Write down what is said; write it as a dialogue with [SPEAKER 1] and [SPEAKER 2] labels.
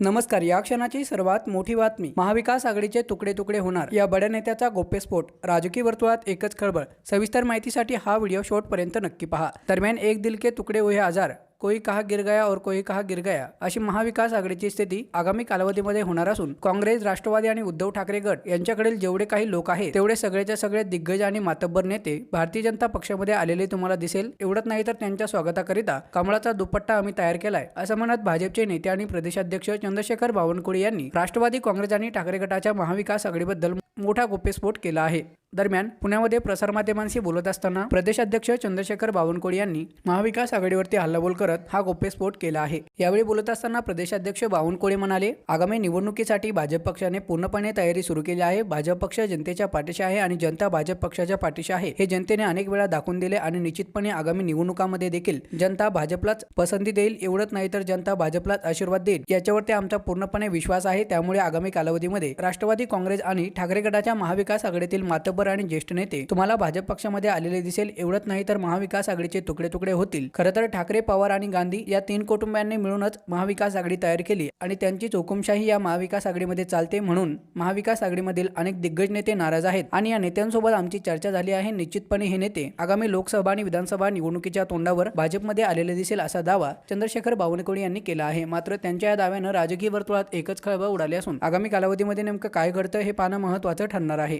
[SPEAKER 1] नमस्कार या क्षणाची सर्वात मोठी बातमी. महाविकास आघाडीचे तुकडे तुकडे होणार. या बड्या नेत्याचा गोप्यस्फोट राजकीय वर्तुळात एकच खळबळ. सविस्तर माहितीसाठी हा व्हिडिओ शेवटपर्यंत नक्की पहा. दरम्यान एक दिल के तुकडे हुए आजार. कोई कहा गिर गया और कोई कहा गिर गया अशी महाविकास आघाडीची स्थिती आगामी कालावधीमध्ये होणार असून काँग्रेस राष्ट्रवादी आणि उद्धव ठाकरे गट यांच्याकडील जेवढे काही लोक आहेत तेवढे सगळेच्या सगळे दिग्गज आणि मातब्बर नेते भारतीय जनता पक्षामध्ये आलेले तुम्हाला दिसेल एवढंच नाही तर त्यांच्या स्वागताकरिता कमळाचा दुपट्टा आम्ही तयार केलाय असं म्हणत भाजपचे नेते आणि प्रदेशाध्यक्ष चंद्रशेखर बावनकुळे यांनी राष्ट्रवादी काँग्रेस आणि ठाकरे गटाच्या महाविकास आघाडीबद्दल मोठा गोप्यस्फोट केला आहे. दरम्यान पुण्यामध्ये प्रसारमाध्यमांशी बोलत असताना प्रदेशाध्यक्ष चंद्रशेखर बावनकुळे यांनी महाविकास आघाडीवरती हल्लाबोल करत हा गोप्यस्फोट केला आहे. यावेळी बोलत असताना प्रदेशाध्यक्ष बावनकुळे म्हणाले आगामी निवडणुकीसाठी भाजप पक्षाने पूर्णपणे तयारी सुरू केली आहे. भाजप पक्ष जनतेच्या पाठीशी आहे आणि जनता भाजप पक्षाच्या पाठीशी आहे. हे जनतेने अनेक वेळा दाखवून दिले आणि निश्चितपणे आगामी निवडणुकामध्ये देखील जनता भाजपलाच पसंती देईल एवढंच नाही तर जनता भाजपलाच आशीर्वाद देईल. याच्यावरती आमचा पूर्णपणे विश्वास आहे. त्यामुळे आगामी कालावधीमध्ये राष्ट्रवादी काँग्रेस आणि ठाकरे गटाच्या महाविकास आघाडीतील उमेदवार आणि ज्येष्ठ नेते तुम्हाला भाजप पक्षामध्ये आलेले दिसेल एवढंच नाही तर महाविकास आघाडीचे तुकडे तुकडे होतील. खरं तर ठाकरे पवार आणि गांधी या तीन कुटुंबांनी मिळूनच महाविकास आघाडी तयार केली आणि त्यांची हुकुमशाही या महाविकास आघाडीमध्ये चालते म्हणून महाविकास आघाडीमधील अनेक दिग्गज नेते नाराज आहेत आणि या नेत्यांसोबत आमची चर्चा झाली आहे. निश्चितपणे हे नेते आगामी लोकसभा आणि विधानसभा निवडणुकीच्या तोंडावर भाजपमध्ये आलेले दिसेल असा दावा चंद्रशेखर बावनकुळे यांनी केला आहे. मात्र त्यांच्या या दाव्यानं राजकीय वर्तुळात एकच खळबळ उडाली असून आगामी कालावधीमध्ये नेमकं काय घडतं हे पाहणं महत्त्वाचं ठरणार आहे.